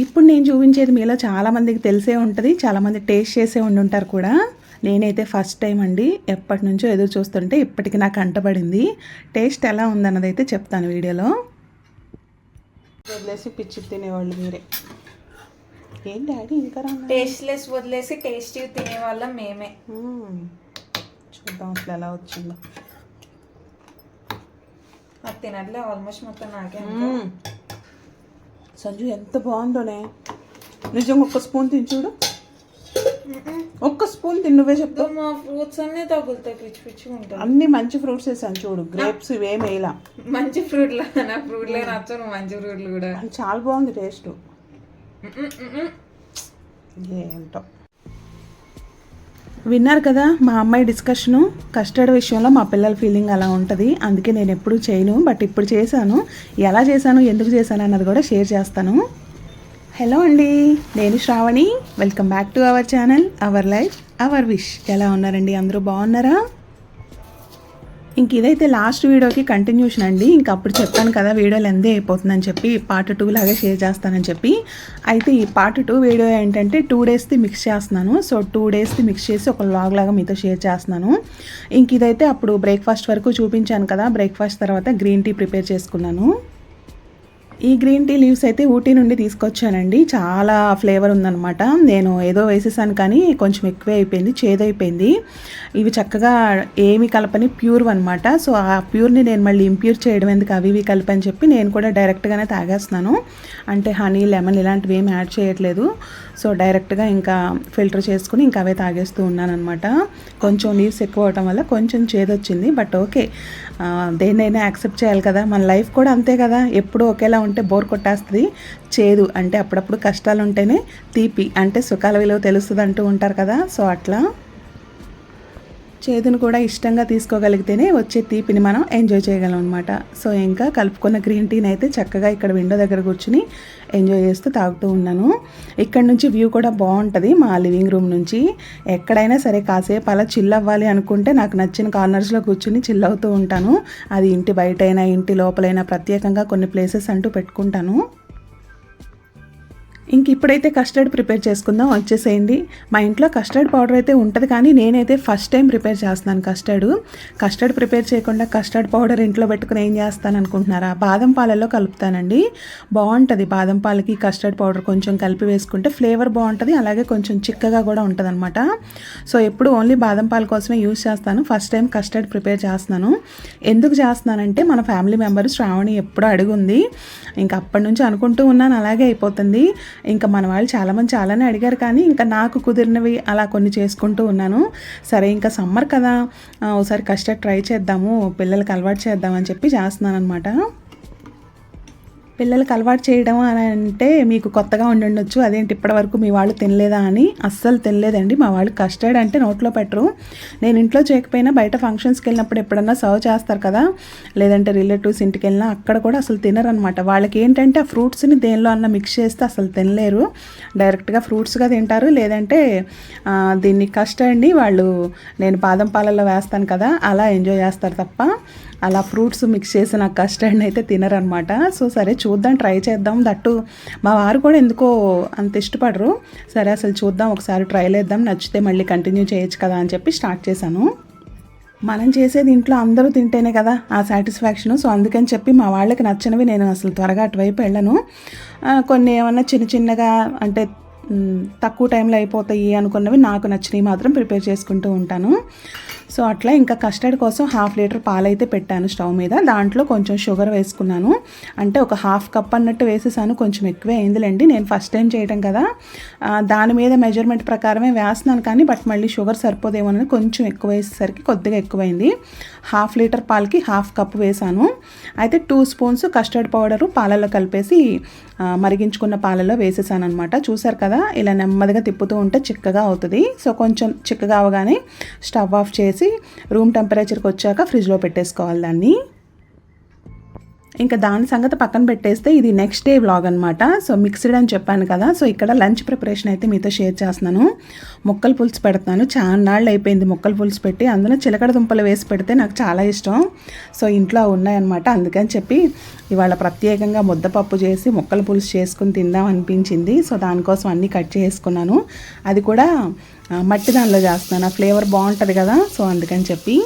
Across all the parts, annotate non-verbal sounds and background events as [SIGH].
ఇప్పుడు నేను చూపించేది మీలో చాలామందికి తెలిసే ఉంటుంది చాలామంది టేస్ట్ చేసే ఉండి ఉంటారు కూడా. నేనైతే ఫస్ట్ టైం అండి ఎప్పటి నుంచో ఎదురు చూస్తుంటే ఇప్పటికి నాకు అంటబడింది. టేస్ట్ ఎలా ఉందన్నది అయితే చెప్తాను వీడియోలో. వదిలేసి పిచ్చి తినేవాళ్ళు మీరే ఏం డాడీ ఇంకా టేస్ట్లెస్ వదిలేసి టేస్టీ తినే వాళ్ళం మేమే చూద్దాం అసలు ఎలా వచ్చిందో. అది తినట్లే ఆల్మోస్ట్ మొత్తం నాకే. సంజు ఎంత బాగుందోనే. నిజంగా ఒక్క స్పూన్ తిని చూడు. ఒక్క స్పూన్ తిని నువ్వే చెప్పు. మా ఫ్రూట్స్ అన్నీ తగులుతాయి పిచ్చి ఉంటాయి. అన్ని మంచి ఫ్రూట్స్ వేసాను చూడు. గ్రేప్స్ ఇవేం వేయలా మంచి ఫ్రూట్లు నా ఫ్రూట్లే నచ్చను మంచి ఫ్రూట్లు కూడా. చాలా బాగుంది టేస్ట్. ఏంటో. విన్నారు కదా మా అమ్మాయి డిస్కషను కస్టర్డ్ విషయంలో మా పిల్లల ఫీలింగ్ అలా ఉంటుంది. అందుకే నేను ఎప్పుడు చేయను బట్ ఇప్పుడు చేశాను. ఎలా చేశాను ఎందుకు చేశాను అన్నది కూడా షేర్ చేస్తాను. హలో అండి నేను Shravani. Welcome back to our channel our life our wish. ఎలా ఉన్నారండి? అందరూ బాగున్నారా? ఇంక ఇదైతే లాస్ట్ వీడియోకి కంటిన్యూషన్ అండి. ఇంక అప్పుడు చెప్పాను కదా వీడియో లెందే అయిపోతుందని చెప్పి పార్ట్ టూ లాగా షేర్ చేస్తానని చెప్పి. అయితే ఈ పార్ట్ టూ వీడియో ఏంటంటే టూ డేస్ది మిక్స్ చేస్తున్నాను. సో టూ డేస్ది మిక్స్ చేసి ఒక లాగ్ లాగా మీతో షేర్ చేస్తున్నాను. ఇంక ఇదైతే అప్పుడు బ్రేక్ఫాస్ట్ వరకు చూపించాను కదా బ్రేక్ఫాస్ట్ తర్వాత గ్రీన్ టీ ప్రిపేర్ చేసుకున్నాను. ఈ గ్రీన్ టీ లీవ్స్ అయితే ఊటీ నుండి తీసుకొచ్చానండి. చాలా ఫ్లేవర్ ఉందనమాట నేను ఏదో వేసేసాను కానీ కొంచెం ఎక్కువే అయిపోయింది చేదైపోయింది. ఇవి చక్కగా ఏమి కలపని ప్యూర్ అనమాట సో ఆ ప్యూర్ని నేను మళ్ళీ ఇంప్యూర్ చేయడం ఎందుకు అవి ఇవి కలిపని చెప్పి నేను కూడా డైరెక్ట్గానే తాగేస్తున్నాను. అంటే హనీ లెమన్ ఇలాంటివి ఏమి యాడ్ చేయట్లేదు. సో డైరెక్ట్గా ఇంకా ఫిల్టర్ చేసుకుని ఇంకా అవే తాగేస్తూ ఉన్నానమాట కొంచెం లీవ్స్ ఎక్కువ అవటం వల్ల కొంచెం చేదొచ్చింది. But okay. దేన్నైనా యాక్సెప్ట్ చేయాలి కదా. మన లైఫ్ కూడా అంతే కదా. ఎప్పుడు ఒకేలా ఉంటే బోర్ కొట్టేస్తుంది. చేదు అంటే అప్పుడప్పుడు కష్టాలు ఉంటేనే తీపి అంటే సుఖాల విలువ తెలుస్తుంది అంటూ ఉంటారు కదా. సో అట్లా. చేదును కూడా ఇష్టంగా తీసుకోగలిగితేనే వచ్చే తీపిని మనం ఎంజాయ్ చేయగలం అనమాట సో ఇంకా కలుపుకున్న గ్రీన్ టీని అయితే చక్కగా ఇక్కడ విండో దగ్గర కూర్చుని ఎంజాయ్ చేస్తూ తాగుతూ ఉన్నాను. ఇక్కడ నుంచి వ్యూ కూడా బాగుంటుంది మా లివింగ్ రూమ్ నుంచి. ఎక్కడైనా సరే కాసేపు అలా చిల్ అవ్వాలి అనుకుంటే నాకు నచ్చిన కార్నర్స్లో కూర్చుని చిల్ అవుతూ ఉంటాను. అది ఇంటి బయటైనా ఇంటి లోపలైనా ప్రత్యేకంగా కొన్ని ప్లేసెస్ అంటూ పెట్టుకుంటాను. ఇంక ఇప్పుడైతే కస్టర్డ్ ప్రిపేర్ చేసుకుందాం. వచ్చేసేయండి. మా ఇంట్లో కస్టర్డ్ పౌడర్ అయితే ఉంటుంది కానీ నేనైతే ఫస్ట్ టైం ప్రిపేర్ చేస్తున్నాను కస్టర్డ్. కస్టర్డ్ ప్రిపేర్ చేయకుండా కస్టర్డ్ పౌడర్ ఇంట్లో పెట్టుకుని ఏం చేస్తాను అనుకుంటున్నారా? బాదం పాలలో కలుపుతానండి. బాగుంటుంది బాదం పాలకి కస్టర్డ్ పౌడర్ కొంచెం కలిపి వేసుకుంటే ఫ్లేవర్ బాగుంటుంది. అలాగే కొంచెం చిక్కగా కూడా ఉంటుంది అనమాట సో ఎప్పుడు ఓన్లీ బాదం పాల కోసమే యూజ్ చేస్తాను. ఫస్ట్ టైం కస్టర్డ్ ప్రిపేర్ చేస్తున్నాను. ఎందుకు చేస్తున్నానంటే మన ఫ్యామిలీ మెంబర్ శ్రావణి ఎప్పుడు అడుగుంది ఇంకా అప్పటి నుంచి అనుకుంటూ ఉన్నాను అలాగే అయిపోతుంది. ఇంకా మన వాళ్ళు చాలామంది చాలానే అడిగారు కానీ ఇంకా నాకు కుదిరినవి అలా కొన్ని చేసుకుంటూ ఉన్నాను. సరే ఇంకా సమ్మర్ కదా ఒకసారి కష్ట ట్రై చేద్దాము పిల్లలకి అలవాటు చేద్దామని చెప్పి చేస్తున్నాను అనమాట పిల్లలకి అలవాటు చేయడం అని అంటే మీకు కొత్తగా ఉండి ఉండొచ్చు. అదేంటి ఇప్పటివరకు మీ వాళ్ళు తినలేదా అని? అస్సలు తినలేదండి. మా వాళ్ళు కస్టర్డ్ అంటే నోట్లో పెట్టరు. నేను ఇంట్లో చేయకపోయినా బయట ఫంక్షన్స్కి వెళ్ళినప్పుడు ఎప్పుడన్నా సర్వ్ చేస్తారు కదా. లేదంటే రిలేటివ్స్ ఇంటికి వెళ్ళినా అక్కడ కూడా అసలు తినరనమాట వాళ్ళకి ఏంటంటే ఆ ఫ్రూట్స్ని దేనిలో అన్న మిక్స్ చేస్తే అసలు తినలేరు. డైరెక్ట్గా ఫ్రూట్స్గా తింటారు. లేదంటే దీన్ని కస్టర్డ్ని వాళ్ళు నేను బాదం పాలల్లో వేస్తాను కదా అలా ఎంజాయ్ చేస్తారు తప్ప. అలా ఫ్రూట్స్ మిక్స్ చేసిన కస్టర్డ్ని అయితే తినరనమాట సో సరే చూ చూద్దాం ట్రై చేద్దాం. దట్టు మా వారు కూడా ఎందుకో అంత ఇష్టపడరు. సరే అసలు చూద్దాం ఒకసారి ట్రై చేద్దాం నచ్చితే మళ్ళీ కంటిన్యూ చేయొచ్చు కదా అని చెప్పి స్టార్ట్ చేశాను. మనం చేసేది ఇంట్లో అందరూ తింటేనే కదా ఆ సాటిస్ఫాక్షను. సో అందుకని చెప్పి మా వాళ్ళకి నచ్చినవి నేను అసలు త్వరగా అటువైపు వెళ్ళను. కొన్ని ఏమన్నా చిన్న చిన్నగా అంటే తక్కువ టైంలో అయిపోతాయి అనుకున్నవి నాకు నచ్చినవి మాత్రం ప్రిపేర్ చేసుకుంటూ ఉంటాను. సో అట్లా ఇంకా కస్టర్డ్ కోసం హాఫ్ లీటర్ పాలైతే పెట్టాను స్టవ్ మీద. దాంట్లో కొంచెం షుగర్ వేసుకున్నాను. అంటే ఒక హాఫ్ కప్ అన్నట్టు వేసేసాను. కొంచెం ఎక్కువే అయిందిలేండి. నేను ఫస్ట్ టైం చేయడం కదా. దాని మీద మెజర్మెంట్ ప్రకారమే వేస్తున్నాను కానీ బట్ మళ్ళీ షుగర్ సరిపోదేమోనని కొంచెం ఎక్కువ వేసేసరికి కొద్దిగా ఎక్కువైంది. హాఫ్ లీటర్ పాలకి హాఫ్ కప్ వేసాను. అయితే టూ స్పూన్స్ కస్టర్డ్ పౌడరు పాలలో కలిపేసి మరిగించుకున్న పాలలో వేసేసాను అనమాట చూసారు కదా? ఇలా నెమ్మదిగా తిప్పుతూ ఉంటే చిక్కగా అవుతుంది. సో కొంచెం చిక్కగా అవగానే స్టవ్ ఆఫ్ చేసి రూమ్ టెంపరేచర్కి వచ్చాక ఫ్రిడ్జ్లో పెట్టేసుకోవాలి దాన్ని. ఇంకా దాని సంగతి పక్కన పెట్టేస్తే ఇది నెక్స్ట్ డే వ్లాగ్ అనమాట సో మిక్స్డ్ అని చెప్పాను కదా. సో ఇక్కడ లంచ్ ప్రిపరేషన్ అయితే మీతో షేర్ చేస్తున్నాను. మొక్కలు పులుసు పెడతాను చాలా నాళ్ళు అయిపోయింది మొక్కలు పులుసు పెట్టి. అందులో చిలకడ దుంపలు వేసి పెడితే నాకు చాలా ఇష్టం. సో ఇంట్లో ఉన్నాయన్నమాట. అందుకని చెప్పి ఇవాళ ప్రత్యేకంగా ముద్దపప్పు చేసి ముక్కల పులుసు చేసుకుని తిందాం అనిపించింది. సో దానికోసం అన్నీ కట్ చేసుకున్నాను. అది కూడా మట్టి దానిలో చేస్తున్నాను. ఆ ఫ్లేవర్ బాగుంటుంది కదా. సో అందుకని చెప్పి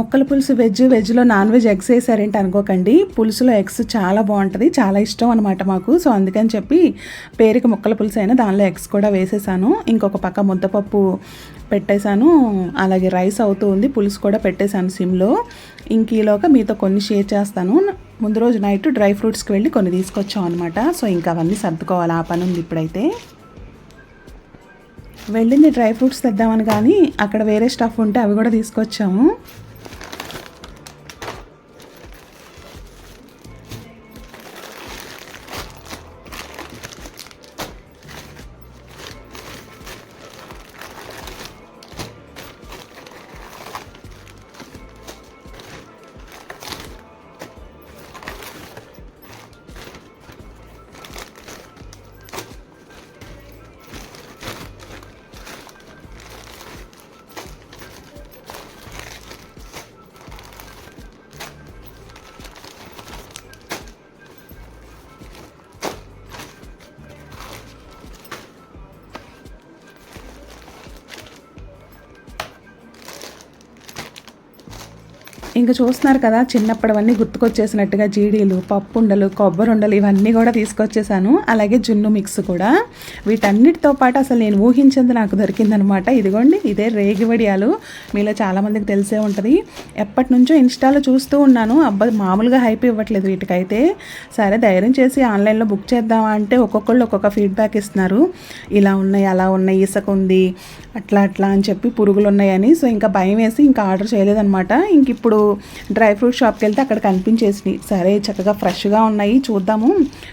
మొక్కల పులుసు వెజ్ వెజ్లో నాన్ వెజ్ ఎగ్స్ వేసారేంటి అనుకోకండి. పులుసులో ఎగ్స్ చాలా బాగుంటుంది చాలా ఇష్టం అనమాట మాకు. సో అందుకని చెప్పి పేరుకి ముక్కల పులుసు అయినా దానిలో ఎగ్స్ కూడా వేసేసాను. ఇంకొక పక్క ముద్దపప్పు పెట్టేశాను. అలాగే రైస్ అవుతూ ఉంది పులుసు కూడా పెట్టేశాను సిమ్లో. ఇంక ఈలోగా మీతో కొన్ని షేర్ చేస్తాను. ముందు రోజు నైట్ డ్రై ఫ్రూట్స్కి వెళ్ళి కొన్ని తీసుకొచ్చాం అనమాట సో ఇంకా అవన్నీ సర్దుకోవాలి ఆ పని ఉంది ఇప్పుడైతే. వెళ్ళింది డ్రై ఫ్రూట్స్ తెద్దామని కానీ అక్కడ వేరే స్టఫ్ ఉంటే అవి కూడా తీసుకొచ్చాము. ఇంకా చూస్తున్నారు కదా చిన్నప్పటివన్నీ గుర్తుకొచ్చేసినట్టుగా జీడీలు పప్పు ఉండలు కొబ్బరి ఉండలు ఇవన్నీ కూడా తీసుకొచ్చేసాను. అలాగే జున్ను మిక్స్ కూడా. వీటన్నిటితో పాటు అసలు నేను ఊహించింది నాకు దొరికిందనమాట. ఇదిగోండి ఇదే రేగి వడియాలు మీలో చాలామందికి తెలిసే ఉంటుంది. ఎప్పటి నుంచో ఇన్స్టాలో చూస్తూ ఉన్నాను. అబ్బాయి మామూలుగా హైప్ ఇవ్వట్లేదు వీటికైతే. సరే ధైర్యం చేసి ఆన్లైన్లో బుక్ చేద్దామా అంటే ఒక్కొక్కళ్ళు ఒక్కొక్క ఫీడ్బ్యాక్ ఇస్తున్నారు. ఇలా ఉన్నాయి అలా ఉన్నాయి ఇసుక ఉంది అట్లా అట్లా అని చెప్పి పురుగులు ఉన్నాయని సో ఇంకా భయం వేసి ఇంకా ఆర్డర్ చేయలేదన్నమాట ఇంక ఇప్పుడు డ్రై ఫ్రూట్ షాప్కి వెళ్తే అక్కడ కనిపించేసినాయి సరే చక్కగా ఫ్రెష్గా ఉన్నాయి చూద్దాము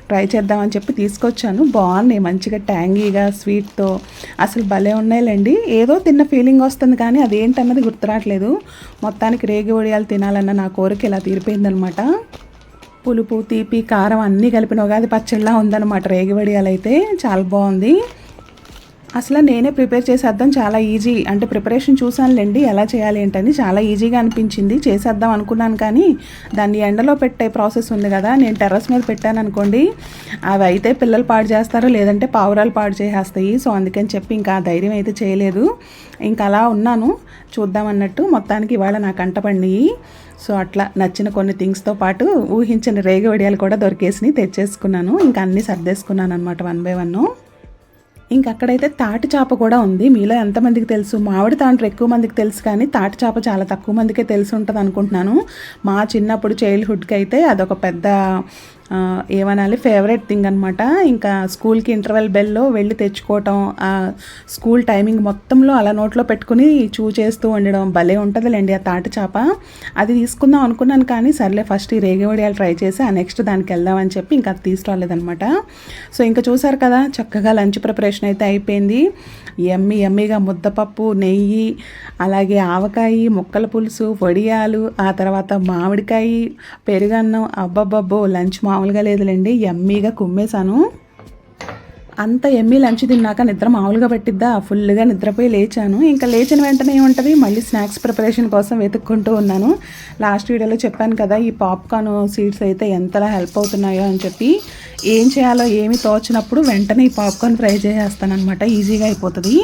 ట్రై చేద్దామని చెప్పి తీసుకొచ్చాను. బాగున్నాయి మంచిగా ట్యాంగీగా స్వీట్తో. అసలు భలే ఉన్నాయిలేండి. ఏదో తిన్న ఫీలింగ్ వస్తుంది కానీ అదేంటన్నది గుర్తురావట్లేదు. మొత్తానికి రేగి వడియాలు తినాలన్న నా కోరిక ఇలా తీరిపోయిందనమాట. పులుపు తీపి కారం అన్నీ కలిపిన ఉగాది పచ్చళ్ళ ఉందన్నమాట రేగి వడియాలు అయితే చాలా బాగుంది. అసలు నేనే ప్రిపేర్ చేసేద్దాం చాలా ఈజీ. అంటే ప్రిపరేషన్ చూసానులేండి ఎలా చేయాలి ఏంటని చాలా ఈజీగా అనిపించింది. చేసేద్దాం అనుకున్నాను కానీ దాన్ని ఎండలో పెట్టే ప్రాసెస్ ఉంది కదా నేను టెర్రస్ మీద పెట్టాను అనుకోండి అవి అయితే పిల్లలు పాడు చేస్తారో లేదంటే పావురాలు పాడు చేసేస్తాయి. సో అందుకని చెప్పి ఇంకా ఆ ధైర్యం అయితే చేయలేదు. ఇంకా అలా ఉన్నాను. చూద్దాం అన్నట్టు మొత్తానికి ఇవాళ నాకు అంటపడినాయి సో అట్లా నచ్చిన కొన్ని థింగ్స్తో పాటు ఊహించిన రేగి వడియాలు కూడా దొరికేసినవి తెచ్చేసుకున్నాను. ఇంకా అన్నీ సర్దేసుకున్నాను అనమాట వన్ బై వన్. ఇంక అక్కడైతే తాటి చేప కూడా ఉంది. మీలో ఎంతమందికి తెలుసు? మామిడి తాండ్రు ఎక్కువ మందికి తెలుసు కానీ తాటి చేప చాలా తక్కువ మందికే తెలిసి ఉంటుంది అనుకుంటున్నాను. మా చిన్నప్పుడు చైల్డ్హుడ్కి అయితే అదొక పెద్ద ఏమనాలి? ఫేవరెట్ థింగ్ అనమాట ఇంకా స్కూల్కి ఇంటర్వెల్ బెల్లో వెళ్ళి తెచ్చుకోవటం ఆ స్కూల్ టైమింగ్ మొత్తంలో అలా నోట్లో పెట్టుకుని చూ చేస్తూ ఉండడం భలే ఉంటుందిలేండి ఆ తాటి చేప. అది తీసుకుందాం అనుకున్నాను కానీ సర్లే ఫస్ట్ ఈ రేగివడియాలు ట్రై చేసి ఆ నెక్స్ట్ దానికి వెళ్దామని చెప్పి ఇంకా అది తీసుకురాలేదనమాట సో ఇంకా చూసారు కదా చక్కగా లంచ్ ప్రిపరేషన్ అయితే అయిపోయింది. ఎమ్మి ఎమ్మిగా ముద్దపప్పు నెయ్యి అలాగే ఆవకాయి ముక్కల పులుసు వడియాలు ఆ తర్వాత మామిడికాయ పెరుగన్నం అబ్బబ్బబ్బో లంచ్ మా మామూలుగా లేదులేండి ఎమ్మీగా కుమ్మేశాను. అంత ఎమ్మి లంచ్ తిన్నాక నిద్ర మామూలుగా పట్టిద్దా? ఫుల్గా నిద్రపోయి లేచాను. ఇంకా లేచిన వెంటనే ఏముంటుంది? మళ్ళీ స్నాక్స్ ప్రిపరేషన్ కోసం వెతుక్కుంటూ ఉన్నాను. లాస్ట్ వీడియోలో చెప్పాను కదా ఈ పాప్కార్న్ సీడ్స్ అయితే ఎంతలా హెల్ప్ అవుతున్నాయో అని చెప్పి. ఏం చేయాలో ఏమి తోచినప్పుడు వెంటనే ఈ పాప్కార్న్ ఫ్రై చేసేస్తానమాట ఈజీగా అయిపోతుంది.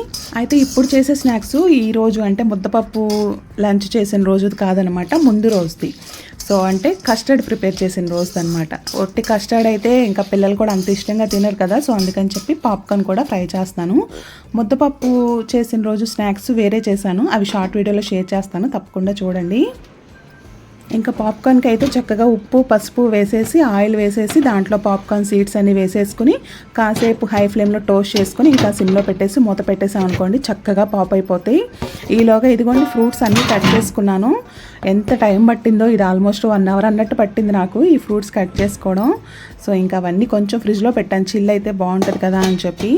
అయితే ఇప్పుడు చేసే స్నాక్స్ ఈరోజు అంటే ముద్దపప్పు లంచ్ చేసిన రోజుది కాదనమాట ముందు రోజుది. సో అంటే కస్టర్డ్ ప్రిపేర్ చేసిన రోజు అనమాట ఒట్టి కస్టర్డ్ అయితే ఇంకా పిల్లలు కూడా అంత ఇష్టంగా తినరు కదా సో అందుకని చెప్పి పాప్కార్న్ కూడా ఫ్రై చేస్తాను. ముద్దపప్పు చేసిన రోజు స్నాక్స్ వేరే చేశాను. అవి షార్ట్ వీడియోలో షేర్ చేస్తాను తప్పకుండా చూడండి. ఇంకా పాప్కార్న్కి అయితే చక్కగా ఉప్పు పసుపు వేసేసి ఆయిల్ వేసేసి దాంట్లో పాప్కార్న్ సీడ్స్ అన్ని వేసేసుకుని కాసేపు హై ఫ్లేమ్లో టోస్ట్ చేసుకుని ఇంకా సిమ్లో పెట్టేసి మూత పెట్టేసాం అనుకోండి చక్కగా పాప్ అయిపోతాయి. ఈలోగా ఇదిగోండి ఫ్రూట్స్ అన్నీ కట్ చేసుకున్నాను. ఎంత టైం పట్టిందో ఇది ఆల్మోస్ట్ వన్ అవర్ అన్నట్టు పట్టింది నాకు ఈ ఫ్రూట్స్ కట్ చేసుకోవడం. సో ఇంకా అవన్నీ కొంచెం ఫ్రిడ్జ్లో పెట్టాను. చిల్ అయితే బాగుంటుంది కదా అని చెప్పి.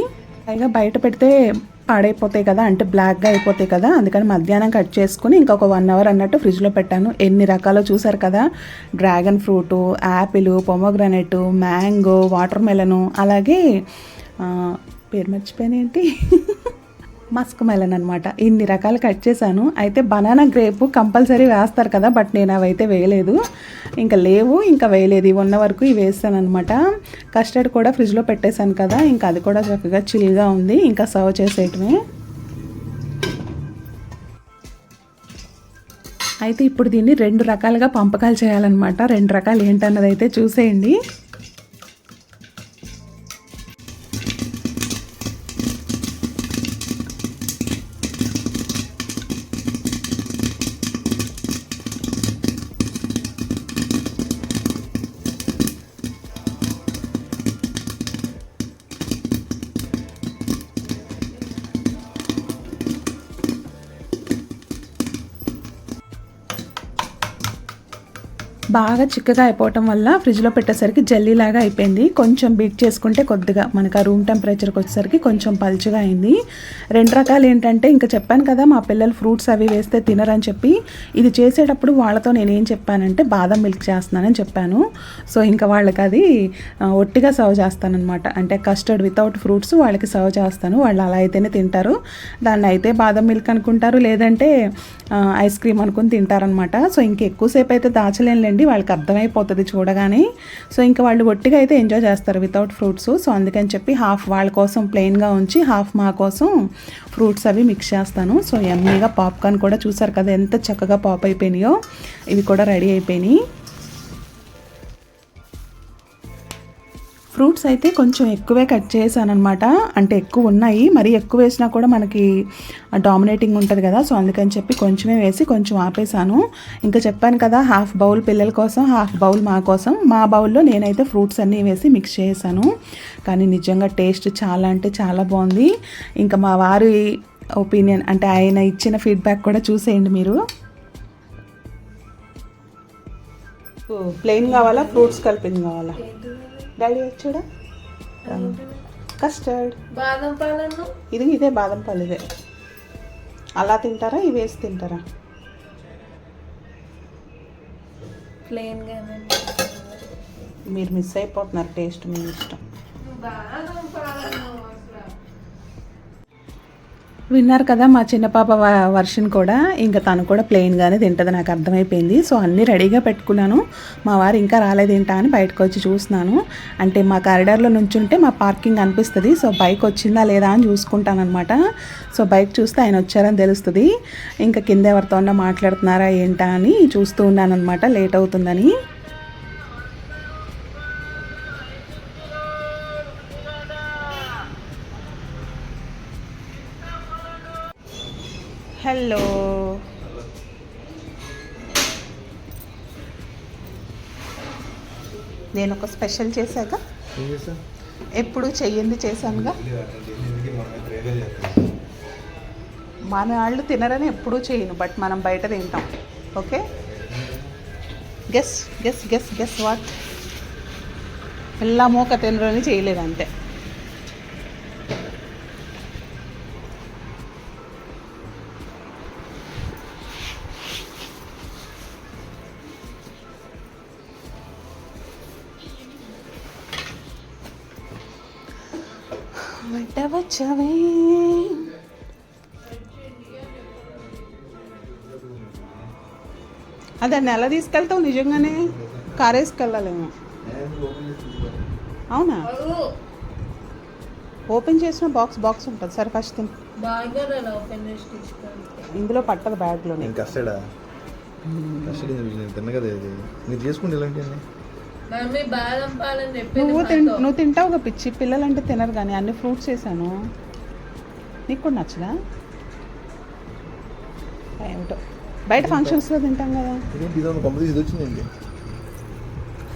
పైగా బయట పెడితే పాడైపోతాయి కదా అంటే బ్లాక్గా అయిపోతాయి కదా అందుకని మధ్యాహ్నం కట్ చేసుకుని ఇంకొక వన్ అవర్ అన్నట్టు ఫ్రిడ్జ్లో పెట్టాను. ఎన్ని రకాలు చూసారు కదా? Dragon fruit apple pomegranate mango watermelon అలాగే పేరు మర్చిపోయాను ఏంటి? [LAUGHS] మస్క్ మెలన్ అనమాట ఇన్ని రకాలు కట్ చేశాను. అయితే బనానా గ్రేప్ కంపల్సరీ వేస్తారు కదా బట్ నేను అవైతే వేయలేదు. ఇంకా లేవు ఇంకా వేయలేదు. ఇవి ఉన్న వరకు ఇవి వేస్తాను అనమాట కస్టర్డ్ కూడా ఫ్రిడ్జ్లో పెట్టేశాను కదా ఇంకా అది కూడా చక్కగా చిల్గా ఉంది. ఇంకా సర్వ్ చేసేయటమే అయితే ఇప్పుడు దీన్ని రెండు రకాలుగా పంపకాలు చేయాలన్నమాట. రెండు రకాలు ఏంటన్నది అయితే చూసేయండి. బాగా చిక్కగా అయిపోవటం వల్ల ఫ్రిడ్జ్లో పెట్టేసరికి జల్లీలాగా అయిపోయింది. కొంచెం బీట్ చేసుకుంటే కొద్దిగా మనకు ఆ రూమ్ టెంపరేచర్కి వచ్చేసరికి కొంచెం పలుచగా అయింది. రెండు రకాలు ఏంటంటే ఇంకా చెప్పాను కదా మా పిల్లలు ఫ్రూట్స్ అవి వేస్తే తినరని చెప్పి ఇది చేసేటప్పుడు వాళ్ళతో నేనేం చెప్పానంటే బాదం మిల్క్ చేస్తున్నానని చెప్పాను. సో ఇంకా వాళ్ళకి అది ఒట్టిగా సర్వ్ చేస్తానమాట అంటే కస్టర్డ్ వితౌట్ ఫ్రూట్స్ వాళ్ళకి సర్వ్ చేస్తాను. వాళ్ళు అలా అయితేనే తింటారు. దాన్ని అయితే బాదం మిల్క్ అనుకుంటారు. లేదంటే ఐస్ క్రీమ్ అనుకుని తింటారనమాట సో ఇంక ఎక్కువసేపు అయితే దాచలేనులేండి. వాళ్ళకి అర్థమైపోతుంది చూడగానే. సో ఇంకా వాళ్ళు ఒట్టిగా అయితే ఎంజాయ్ చేస్తారు వితౌట్ ఫ్రూట్స్ సో అందుకని చెప్పి హాఫ్ వాళ్ళ కోసం ప్లెయిన్గా ఉంచి హాఫ్ మా కోసం ఫ్రూట్స్ అవి మిక్స్ చేస్తాను. సో ఎమ్మీగా పాప్కార్న్ కూడా చూసారు కదా ఎంత చక్కగా పాప్ అయిపోయినాయో. ఇవి కూడా రెడీ అయిపోయినాయి. ఫ్రూట్స్ అయితే కొంచెం ఎక్కువే కట్ చేశాను అనమాట అంటే ఎక్కువ ఉన్నాయి. మరి ఎక్కువ వేసినా కూడా మనకి డామినేటింగ్ ఉంటుంది కదా. సో అందుకని చెప్పి కొంచెమే వేసి కొంచెం ఆపేసాను ఇంకా చెప్పాను కదా హాఫ్ బౌల్ పిల్లల కోసం హాఫ్ బౌల్ మా కోసం. మా బౌల్లో నేనైతే ఫ్రూట్స్ అన్నీ వేసి మిక్స్ చేశాను. కానీ నిజంగా టేస్ట్ చాలా అంటే చాలా బాగుంది. ఇంకా మా వారి ఒపీనియన్ అంటే ఆయన ఇచ్చిన ఫీడ్బ్యాక్ కూడా చూసేయండి మీరు. ప్లెయిన్ కావాలా? ఫ్రూట్స్ కలిపింది కావాలా. డాడీ చూడ కస్టర్డ్. బాదం పాలను ఇది ఇదే బాదం పాలు ఇదే. అలా తింటారా? ఇవి వేసి తింటారా? ప్లెయిన్ గానే మీరు మిస్ అయిపోతున్నారు టేస్ట్ మీ ఇష్టం. బాదం విన్నారు కదా మా చిన్న పాప వ- వర్షన్ కూడా. ఇంకా తను కూడా ప్లెయిన్గానే తింటుంది నాకు అర్థమైపోయింది. సో అన్నీ రెడీగా పెట్టుకున్నాను. మా వారు ఇంకా రాలేదేంటా అని బయటకు వచ్చి చూస్తున్నాను. అంటే మా కారిడార్లో నుంచుంటే మా పార్కింగ్ అనిపిస్తుంది. సో బైక్ వచ్చిందా లేదా అని చూసుకుంటాను అనమాట సో బైక్ చూస్తే ఆయన వచ్చారని తెలుస్తుంది. ఇంకా కింద ఎవరితో ఉన్నా మాట్లాడుతున్నారా ఏంటా అని చూస్తూ ఉన్నాను అనమాట లేట్ అవుతుందని. హలో. నేను ఒక స్పెషల్ చేశాక? ఎప్పుడు చెయ్యింది చేశానుగా? మన వాళ్ళు తినరని ఎప్పుడూ చేయను బట్ మనం బయట తింటాం. Okay? Guess guess guess guess what? పిల్ల మూక తినరని వచ్చావే అదే నెల తీసుకెళ్తావు నిజంగానే? కార్ వేసుకెళ్ళాలేమో. అవునా? ఓపెన్ చేసిన బాక్స్ బాక్స్ ఉంటుంది. సరే ఫస్ట్ ఇందులో పట్టదు తిన్న కదా ఇది. మీరు చేసుకుంటే ఇలాంటివన్నీ నువ్వు తిన్. నువ్వు తింటావు ఒక పిచ్చి పిల్లలంటే తినరు కానీ అన్ని ఫ్రూట్స్ వేసాను నీకు కూడా నచ్చదా? ఏమిటో బయట ఫంక్షన్స్లో తింటాం కదా.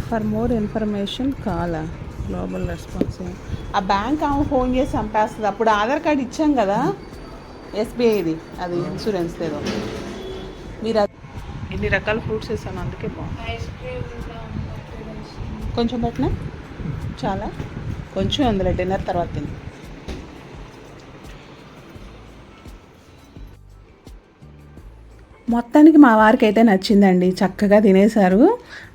ఫర్ మోర్ ఇన్ఫర్మేషన్ కాలా గ్లోబల్ రెస్పాన్స్ ఆ బ్యాంక్ ఆమె ఫోన్ చేసి చంపేస్తుంది. అప్పుడు ఆధార్ కార్డు ఇచ్చాం కదా. ఎస్బీఐది అది ఇన్సూరెన్స్ ఏదో. మీరు అది- ఎన్ని రకాల ఫ్రూట్స్ వేసాను అందుకే బాగుంది. కొంచెం పెట్టినా? చాలా. కొంచెం అందులో డిన్నర్ తర్వాత తిని. మొత్తానికి మా వారికి అయితే నచ్చిందండి. చక్కగా తినేశారు.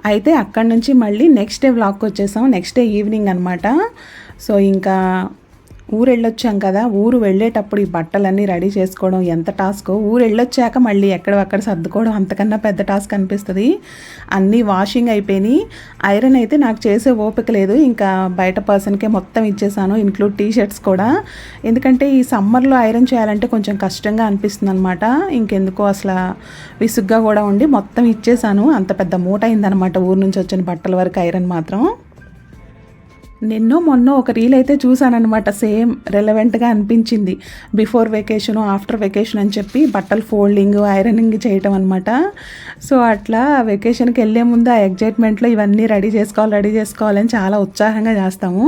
అయితే అక్కడి నుంచి మళ్ళీ నెక్స్ట్ డే వ్లాగ్కి వచ్చేసాం నెక్స్ట్ డే ఈవినింగ్ అనమాట సో ఇంకా ఊరు వెళ్ళొచ్చాం కదా ఊరు వెళ్ళేటప్పుడు ఈ బట్టలన్నీ రెడీ చేసుకోవడం ఎంత టాస్క్? ఊరు వెళ్ళొచ్చాక మళ్ళీ ఎక్కడక్కడ సర్దుకోవడం అంతకన్నా పెద్ద టాస్క్ అనిపిస్తుంది. అన్నీ వాషింగ్ అయిపోయినాయి. ఐరన్ అయితే నాకు చేసే ఓపిక లేదు. ఇంకా బయట పర్సన్కే మొత్తం ఇచ్చేసాను ఇంక్లూడ్ టీ షర్ట్స్ కూడా. ఎందుకంటే ఈ సమ్మర్లో ఐరన్ చేయాలంటే కొంచెం కష్టంగా అనిపిస్తుంది అనమాట ఇంకెందుకో అసలు విసుగ్గా కూడా ఉండి మొత్తం ఇచ్చేసాను. అంత పెద్ద మూట అయిందనమాట ఊరు నుంచి వచ్చిన బట్టల వరకు ఐరన్ మాత్రం. నిన్నో మొన్న ఒక రీల్ అయితే చూశానమాట సేమ్ రెలవెంట్గా అనిపించింది. బిఫోర్ వెకేషన్ ఆఫ్టర్ వెకేషన్ అని చెప్పి బట్టలు ఫోల్డింగ్ ఐరనింగ్ చేయటం అనమాట సో అట్లా వెకేషన్కి వెళ్ళే ముందు ఆ ఎగ్జైట్మెంట్లో ఇవన్నీ రెడీ చేసుకోవాలి రెడీ చేసుకోవాలని చాలా ఉత్సాహంగా చేస్తాము.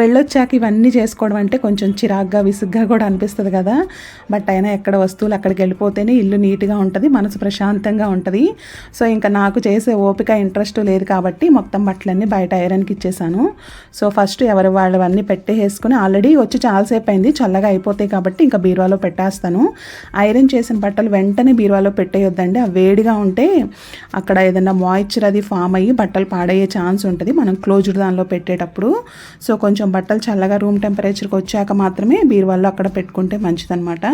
వెళ్ళొచ్చాక ఇవన్నీ చేసుకోవడం అంటే కొంచెం చిరాగ్గా విసుగ్గా కూడా అనిపిస్తుంది కదా. బట్ అయినా ఎక్కడ వస్తువులు అక్కడికి వెళ్ళిపోతేనే ఇల్లు నీట్గా ఉంటుంది మనసు ప్రశాంతంగా ఉంటుంది. సో ఇంకా నాకు చేసే ఓపిక ఇంట్రెస్ట్ లేదు కాబట్టి మొత్తం బట్టలన్నీ బయట ఐరన్కి ఇచ్చేసాను. సో ఫస్ట్ ఎవరి వాళ్ళవన్నీ పెట్టేసుకుని ఆల్రెడీ వచ్చి చాలాసేపు అయింది చల్లగా అయిపోతాయి కాబట్టి ఇంకా బీరువాలో పెట్టేస్తాను. ఐరన్ చేసిన బట్టలు వెంటనే బీరువాలో పెట్టేయొద్దండి. అవి వేడిగా ఉంటే అక్కడ ఏదైనా మాయిశ్చర్ అది ఫామ్ అయ్యి బట్టలు పాడయ్యే ఛాన్స్ ఉంటుంది. మనం క్లోజ్డ్ దానిలో పెట్టేటప్పుడు. సో కొంచెం బట్టలు చల్లగా రూమ్ టెంపరేచర్కి వచ్చాక మాత్రమే బీరువాలో అక్కడ పెట్టుకుంటే మంచిదన్నమాట.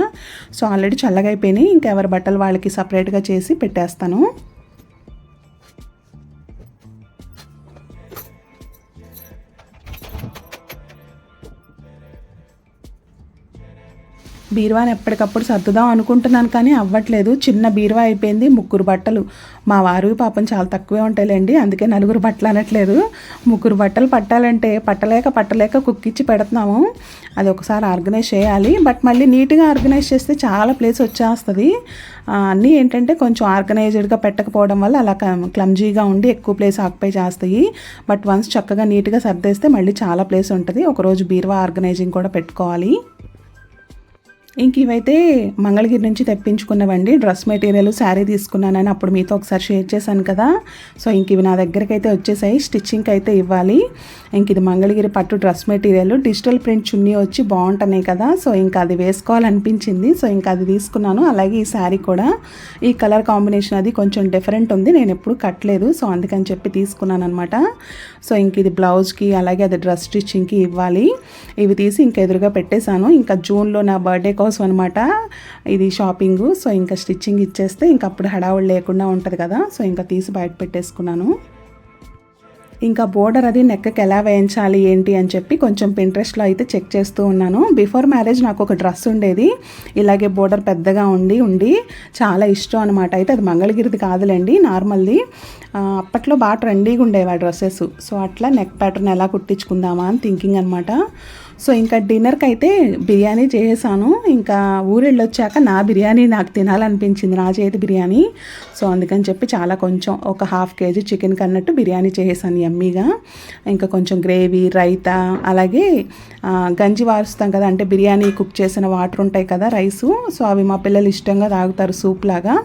సో ఆల్రెడీ చల్లగా అయిపోయినాయి. ఇంకా ఎవరి బట్టలు వాళ్ళకి సపరేట్గా చేసి పెట్టేస్తాను. బీరువాని ఎప్పటికప్పుడు సర్దుదాం అనుకుంటున్నాను కానీ అవ్వట్లేదు. చిన్న బీరువా అయిపోయింది ముగ్గురు బట్టలు. మా వారు పాపం చాలా తక్కువే ఉంటాయిలేండి అందుకే నలుగురు బట్టలు అనట్లేదు. ముగ్గురు బట్టలు పట్టాలంటే పట్టలేక పట్టలేక కుక్కిచ్చి పెడుతున్నాము. అది ఒకసారి ఆర్గనైజ్ చేయాలి. బట్ మళ్ళీ నీట్గా ఆర్గనైజ్ చేస్తే చాలా ప్లేస్ వచ్చేస్తుంది. అన్నీ ఏంటంటే కొంచెం ఆర్గనైజ్డ్గా పెట్టకపోవడం వల్ల అలా క్లమ్జీగా ఉండి ఎక్కువ ప్లేస్ ఆక్యుపై చేస్తాయి. బట్ వన్స్ చక్కగా నీట్గా సర్దేస్తే మళ్ళీ చాలా ప్లేస్ ఉంటుంది. ఒకరోజు బీరువా ఆర్గనైజింగ్ కూడా పెట్టుకోవాలి. ఇంక ఇవైతే మంగళగిరి నుంచి తెప్పించుకున్నవండి డ్రెస్ మెటీరియల్ శారీ తీసుకున్నానని అప్పుడు మీతో ఒకసారి షేర్ చేశాను కదా. సో ఇంక ఇవి నా దగ్గరికి అయితే వచ్చేసాయి. స్టిచ్చింగ్కి అయితే ఇవ్వాలి. ఇంక ఇది మంగళగిరి పట్టు డ్రెస్ మెటీరియల్. డిజిటల్ ప్రింట్ చున్నీ వచ్చి బాగుంటున్నాయి కదా. సో ఇంకా అది వేసుకోవాలనిపించింది. సో ఇంకా అది తీసుకున్నాను. అలాగే ఈ శారీ కూడా. ఈ కలర్ కాంబినేషన్ అది కొంచెం డిఫరెంట్ ఉంది. నేను ఎప్పుడు కట్టలేదు. సో అందుకని చెప్పి తీసుకున్నాను అనమాట సో ఇంక ఇది బ్లౌజ్కి అలాగే అది డ్రెస్ స్టిచ్చింగ్కి ఇవ్వాలి. ఇవి తీసి ఇంకా ఎదురుగా పెట్టేశాను. ఇంకా జూన్లో నా బర్త్డే కోసం అనమాట ఇది షాపింగ్. సో ఇంకా స్టిచ్చింగ్ ఇచ్చేస్తే ఇంకా అప్పుడు హడావుడు లేకుండా ఉంటుంది కదా. సో ఇంకా తీసి బయట పెట్టేసుకున్నాను. ఇంకా బోర్డర్ అది నెక్కకి ఎలా వేయించాలి ఏంటి అని చెప్పి కొంచెం పింట్రెస్ట్లో అయితే చెక్ చేస్తూ ఉన్నాను. బిఫోర్ మ్యారేజ్ నాకు ఒక డ్రెస్ ఉండేది. ఇలాగే బోర్డర్ పెద్దగా ఉండి ఉండి చాలా ఇష్టం అనమాట అయితే అది మంగళగిరిది కాదులేండి నార్మల్ది. అప్పట్లో బాగా ట్రెండీగా ఉండేవి ఆ డ్రెస్సెస్. సో అట్లా నెక్ ప్యాటర్న్ ఎలా కుట్టించుకుందామా అని థింకింగ్ అనమాట సో ఇంకా డిన్నర్కి అయితే బిర్యానీ చేసాను ఇంకా ఊరు వచ్చాక నా బిర్యానీ నాకు తినాలనిపించింది. నా చేతి బిర్యానీ. సో అందుకని చెప్పి చాలా కొంచెం ఒక హాఫ్ కేజీ చికెన్ కన్నట్టు బిర్యానీ చేసాను ఎమ్మీగా ఇంకా కొంచెం గ్రేవీ రైతా అలాగే గంజి వారుస్తాం కదా అంటే బిర్యానీ కుక్ చేసిన వాటర్ ఉంటాయి కదా రైసు. సో అవి మా పిల్లలు ఇష్టంగా తాగుతారు సూప్ లాగా.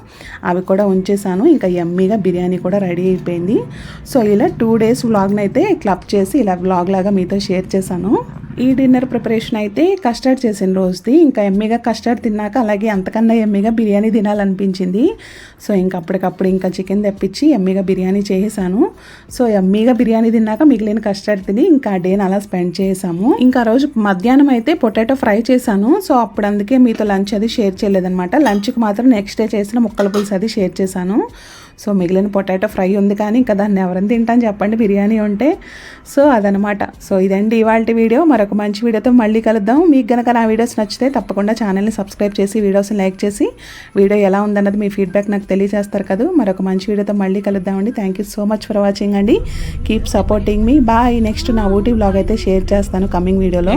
అవి కూడా ఉంచేసాను. ఇంకా ఎమ్మీగా బిర్యానీ కూడా రెడీ అయిపోయింది. సో ఇలా టూ డేస్ వ్లాగ్ని అయితే క్లబ్ చేసి ఇలా వ్లాగ్ లాగా మీతో షేర్ చేశాను. ఈ డిన్నర్ ప్రిపరేషన్ అయితే కస్టర్డ్ చేసిన రోజుది. ఇంకా ఎమ్మిగా కస్టర్డ్ తిన్నాక అలాగే అంతకన్నా ఎమ్మిగా బిర్యానీ తినాలనిపించింది. సో ఇంకా అప్పటికప్పుడు ఇంకా చికెన్ తెప్పించి ఎమ్మిగా బిర్యానీ చేసేసాను. సో ఎమ్మిగా బిర్యానీ తిన్నాక మిగిలిన కస్టర్డ్ తిని ఇంకా ఆ డేని అలా స్పెండ్ చేసాము. ఇంకా ఆ రోజు మధ్యాహ్నం అయితే పొటాటో ఫ్రై చేశాను. సో అప్పుడు అందుకే మీతో లంచ్ అది షేర్ చేయలేదన్నమాట. లంచ్కి మాత్రం నెక్స్ట్ డే చేసిన ముక్కల పులుసు అది షేర్ చేశాను. సో మిగిలిన పొటాటో ఫ్రై ఉంది కానీ ఇంకా దాన్ని ఎవరైనా తింటాను చెప్పండి. బిర్యానీ ఉంటే సో అదనమాట. సో ఇదండి ఇవాళ వీడియో. మరొక మంచి వీడియోతో మళ్ళీ కలుద్దాం. మీకు కనుక నా వీడియోస్ నచ్చితే తప్పకుండా ఛానల్ని సబ్స్క్రైబ్ చేసి వీడియోస్ని లైక్ చేసి వీడియో ఎలా ఉందన్నది మీ ఫీడ్బ్యాక్ నాకు తెలియజేస్తారు కదా. మరొక మంచి వీడియోతో మళ్ళీ కలుద్దామండి thank you so much for watching అండి. కీప్ సపోర్టింగ్ మీ బాయ్ నెక్స్ట్ నా ఊటీ బ్లాగ్ అయితే షేర్ చేస్తాను కమింగ్ వీడియోలో